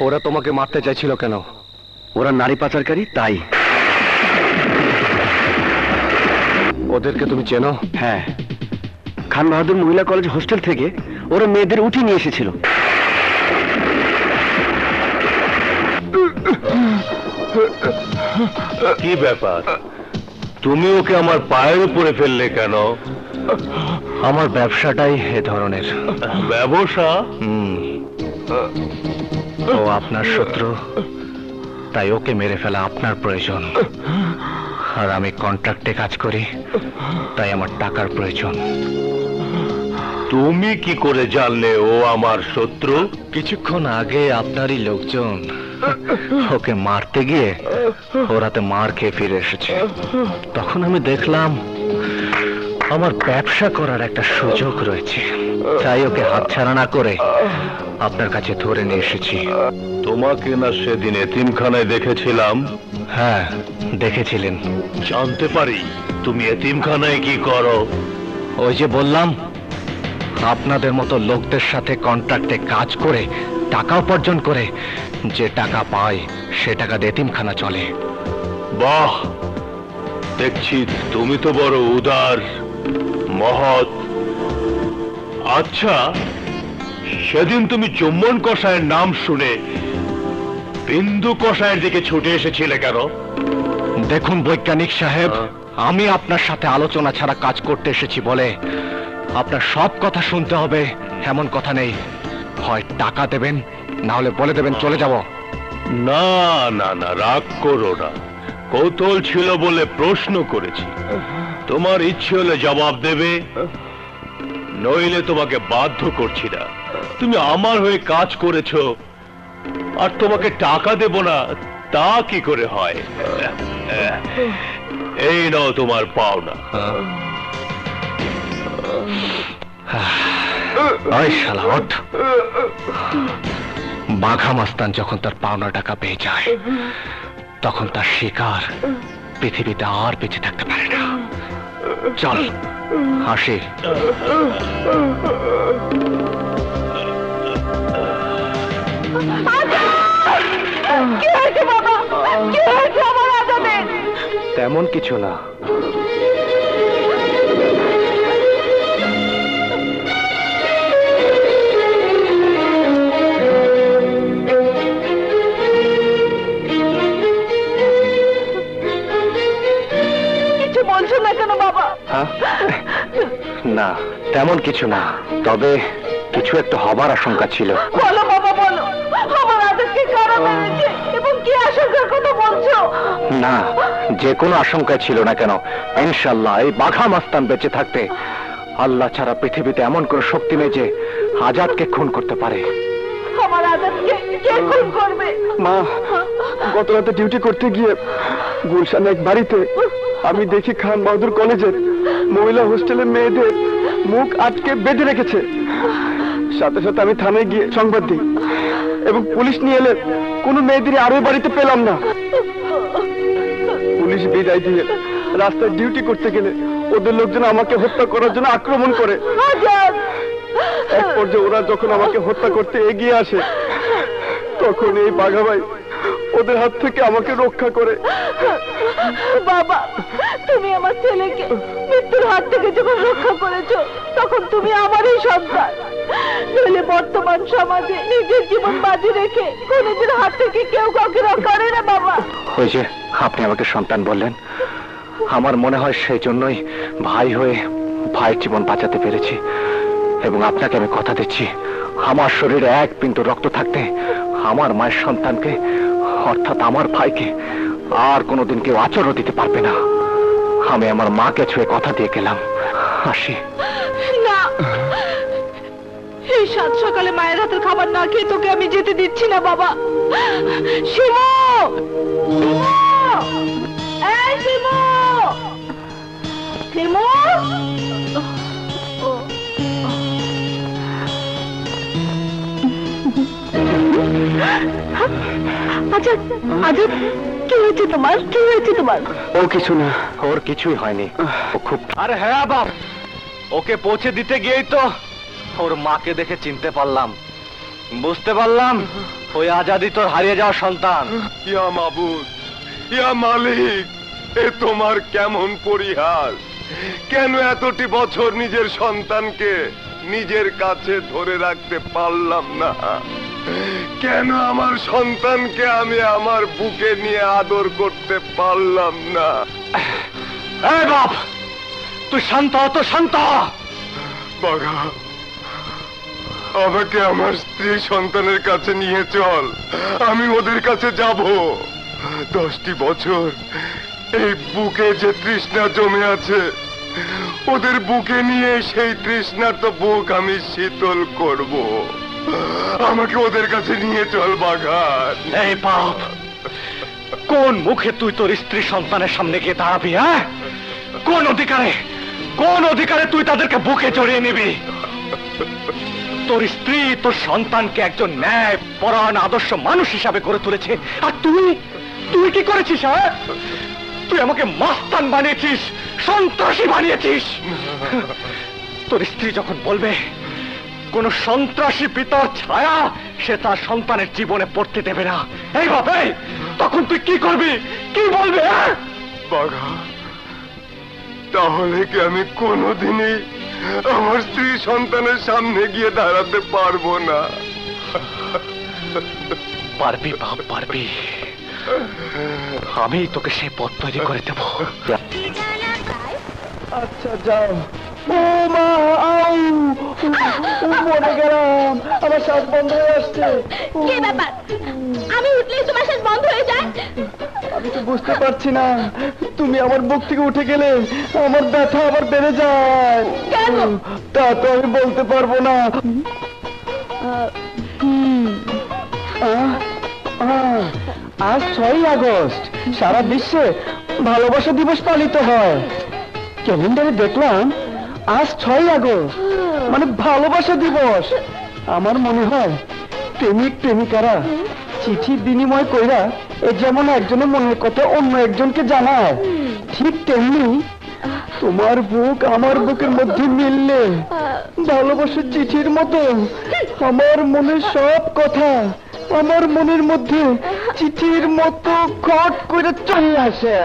ওরা তোমাকে মারতে চাইছিল কেন? ওরা নারী পাচারকারী তাই। ওদেরকে তুমি চেনো? হ্যাঁ। খান বাহাদুর মহিলা কলেজ হোস্টেল থেকে ওরা মেয়েদের উঠে নিয়ে এসেছিল। কি ব্যাপার? তুমি ওকে আমার পায়ের উপরে ফেললে কেন? আমার ব্যবসাটাই এ ধরনের। ব্যবসা। ও আপনার শত্রু। তাই ওকে মেরে ফেলা আপনার প্রয়োজন। আর আমি কন্ট্রাক্টে কাজ করি তাই আমার টাকার প্রয়োজন। তুমি কি করে জানলে ও আমার শত্রু? কিছুক্ষণ আগে আপনারই লোকজন ওকে মারতে গিয়ে ওরাতে মার খেয়ে ফিরে এসেছে। তখন আমি দেখলাম আমার ব্যবসা করার একটা সুযোগ রয়েছে। তাই ওকে হাতছাড়া না করে আপনার কাছে ধরে নিয়ে এসেছি। তোমাকে না সেদিন এতিমখানায় দেখেছিলাম? হ্যাঁ দেখেছিলেন। জানতে পারি তুমি এতিমখানায় কি করো? ওই যে বললাম আপনাদের মতো লোকদের সাথে কন্ট্রাক্টে কাজ করে টাকা উপার্জন করে যে টাকা পায় সে টাকা দিয়ে এতিমখানা চলে। বাহ! দেখছি তুমি তো বড় উদার মহৎ। আচ্ছা সেদিন তুমি চুম্বন কষায়ের নাম শুনে বিন্দু কষায়ের দিকে ছুটে এসেছিলে কেন? দেখুন বৈজ্ঞানিক সাহেব আমি আপনার সাথে আলোচনা ছাড়া কাজ করতে এসেছি বলে। আপনার সব কথা শুনতে হবে এমন কথা নেই। হয় টাকা দেবেন না হলে বলে দেবেন চলে যাব। না না না রাগ করো না। কৌতূহল ছিল বলে প্রশ্ন করেছি। তোমার ইচ্ছে হলে জবাব দেবে নইলে তোমাকে বাধ্য করছি না। তুমি আমার হয়ে কাজ করেছ আর তোমাকে টাকা দেব না তা কি করে হয়? এই নাও তোমার পাওনা। ওই শালা ওঠ। বাঘা মাস্তান যখন তার পাওনা টাকা পেয়ে যায় তখন তার শিকার পৃথিবীতে আর বেঁচে থাকতে পারে না। চল হাসি। কি হয়েছে বাবা? কি হয়েছে আমার আজাদের তেমন কিছু না। না তেমন কিছু না। তবে কিছু একটা হবার আশঙ্কা ছিল। বলো বাবা বলো। আমার কারা মেরেছে এবং কি আশঙ্কার কথা বলছো? না যে কোনো আশঙ্কা ছিল না কেন। ইনশাল্লাহ এই বাঘা মাস্তান বেঁচে থাকতে আল্লাহ ছাড়া পৃথিবীতে এমন কোনো শক্তি নেই যে আজাদকে খুন করতে পারে। আমার আজাদকে কে খুন করবে? মা গত রাতে ডিউটি করতে গিয়ে গুলশান এক বাড়িতে আমি দেখি খান বাহাদুর কলেজের মহিলা হোস্টেলের মেয়েদের মুখ আটকে বেঁধে রেখেছে। সাথে সাথে আমি থানায় গিয়ে সংবাদ দিই এবং পুলিশ নিয়ে এলে কোনো মেয়েদের আর বাড়িতে পেলাম না। পুলিশ বিদায় দিয়ে রাস্তায় ডিউটি করতে গেলে ওদের লোকজন আমাকে হত্যা করার জন্য আক্রমণ করে। এক পর্যায়ে ওরা যখন আমাকে হত্যা করতে এগিয়ে আসে, তখন এই বাঘাভাই ওদের হাত থেকে আমাকে রক্ষা করে। বাবা, তুমি আমার ছেলেকে মৃত্যুর হাত থেকে যখন রক্ষা করেছ, তখন তুমি আমারই সন্তান। নইলে বর্তমান সমাজে নিজের জীবন বাজি রেখে খুনিদের হাত থেকে কেউ কাউকে রক্ষা করে না, বাবা। ওই যে আপনি আমাকে সন্তান বললেন, আমার মনে হয় সেই জন্যই ভাই হয়ে ভাইয়ের জীবন বাঁচাতে পেরেছি এবং আপনাকে আমি কথা দিচ্ছি। আমার শরীরে এক বিন্দু রক্ত থাকতে আমার মায়ের সন্তানকে, অর্থাৎ আমার ভাইকে আর কোনোদিন কেউ আচরণ দিতে পারবে না। আমি আমার মাকে ছুঁয়ে কথা দিয়ে গেলাম। হাসি না। এই সাত সকালে মায়ের হাতের খাবার না খেয়ে তোকে আমি যেতে দিচ্ছি না, বাবা! শিমু! আচ্ছা আচ্ছা। কি হয়েছে তোমার? কি হয়েছে তোমার? ও কিছু না ওর কিছুই হয়নি। ও খুব আরে হ্যাঁ বাপ ওকে পৌঁছে দিতে গিয়েই তো ওর মাকে দেখে চিনতে পারলাম। বুঝতে পারলাম ওই আজাদি তোর হারিয়ে যাওয়া সন্তান। ইয়া মাবুদ ইয়া মালিক এ তোমার কেমন পরিহাস? কেন এতটি বছর নিজের সন্তানকে নিজের কাছে ধরে রাখতে পারলাম না? কেন আমার সন্তানকে আমি আমার বুকে নিয়ে আদর করতে পারলাম না? বাপ তুই শান্ত তো শান্ত বাঘা আমাকে আমার স্ত্রী সন্তানের কাছে নিয়ে চল। আমি ওদের কাছে যাব। দশটি বছর এই বুকে যে তৃষ্ণা জমে আছে ওদের বুকে নিয়ে সেই তৃষ্ণার তো বুক আমি শীতল করব। আমাকে ওদের কাছে নিয়ে চল, বাঘার। এই বাপ কোন মুখে তুই তোর স্ত্রী সন্তানের সামনে গিয়ে দাঁড়াবি হ্যাঁ? কোন অধিকারে কোন অধিকারে তুই তাদেরকে বুকে জড়িয়ে নিবি? তোর স্ত্রী তোর সন্তানকে একজন ন্যায় পরায়ণ আদর্শ মানুষ হিসাবে গড়ে তুলেছে। আর তুই? তুই কি করেছিস হ্যাঁ? তুই আমাকে মাস্তান বানিয়েছিস, সন্ত্রাসী বানিয়েছিস। তোর স্ত্রী যখন বলবে কোন সন্ত্রাসী পিতার ছায়া সে তার সন্তানের জীবনে পড়তে দেবে না। এই ভাবে তখন তুই কি করবি? কি বলবি হ্যাঁ? বাঘা তাহলে কি আমি কোনোদিনই আমার স্ত্রী সন্তানের সামনে গিয়ে দাঁড়াতে পারব না? পারবি বাপ পারবি। আমি তোকে সেই পথ তৈরি করে দেব। আচ্ছা যাও। ও মা আউ মরে গেলাম। আমার শ্বাস বন্ধ হয়ে আসছে। কি ব্যাপার? আমি উঠলেই তোমার শ্বাস বন্ধ হয়ে যায়? আমি তো বুঝতে পারছি না। তুমি আমার বুক থেকে উঠে গেলে আমার ব্যথা আবার বেড়ে যায়? তা তো আমি বলতে পারব না। আজ ছয়ই আগস্ট। সারা বিশ্বে ভালোবাসা দিবস পালিত হয়। ক্যালেন্ডারে দেখলাম আজ ছয়ই আগস্ট। মানে ভালোবাসা দিবস। আমার মনে হয় প্রেমিক, প্রেমিকারা চিঠি বিনিময় কইরা এ যেমন একজনের মনের কথা অন্য একজনকে জানায়, ঠিক তেমনি তোমার বুক আমার বুকের মধ্যে মিললে ভালোবাসার চিঠির মতো আমার মনের সব কথা আমার মনের মধ্যে চিঠির মতো খট করে চলে আসে।